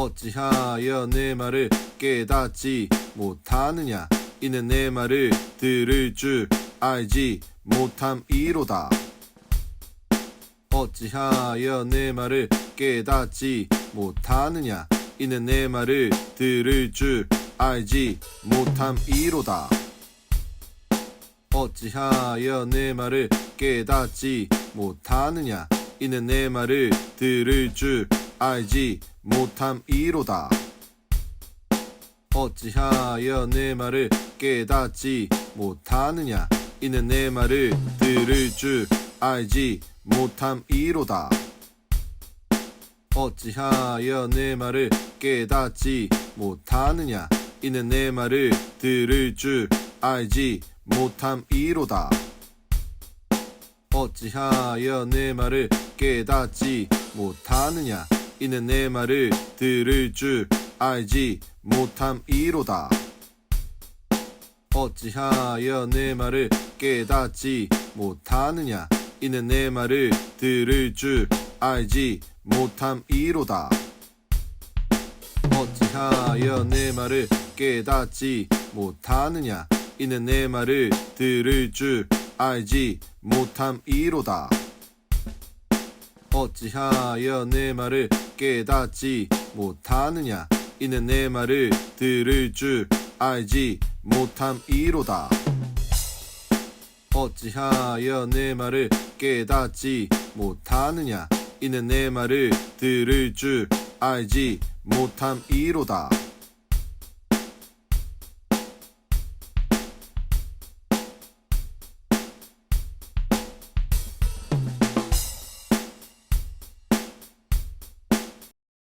어찌하여 내 말을 깨닫지 못하느냐? 이는 내 말을 들을 줄 알지 못함이로다. 어찌하여 내 말을 깨닫지 못하느냐? 이는 내 말을 들을 줄 알지 못함이로다. 어찌하여 내 말을 깨닫지 못하느냐? 이는 내 말을 들을 줄 알지 못함 이로다. 어찌하여 내 말을 깨닫지 못하느냐? 이는 내 말을 들을 줄 알지 못함 이로다. 어찌하여 내 말을 깨닫지 못하느냐? 이는 내 말을 들을 줄 알지 못함 이로다. 어찌하여 내 말을 깨닫지 못하느냐 이는 내 말을 들을 줄 알지 못함이로다. 어찌하여 내 말을 깨닫지 못하느냐? 이는 내 말을 들을 줄 알지 못함이로다. 어찌하여 내 말을 깨닫지 못하느냐? 이는 내 말을 들을 줄 알지 못함이로다. 어찌하여 내 말을 깨닫지 못하느냐? 이는 내 말을 들을 줄 알지 못함이로다. 어찌하여 내 말을 깨닫지 못하느냐? 이는 내 말을 들을 줄 알지 못함이로다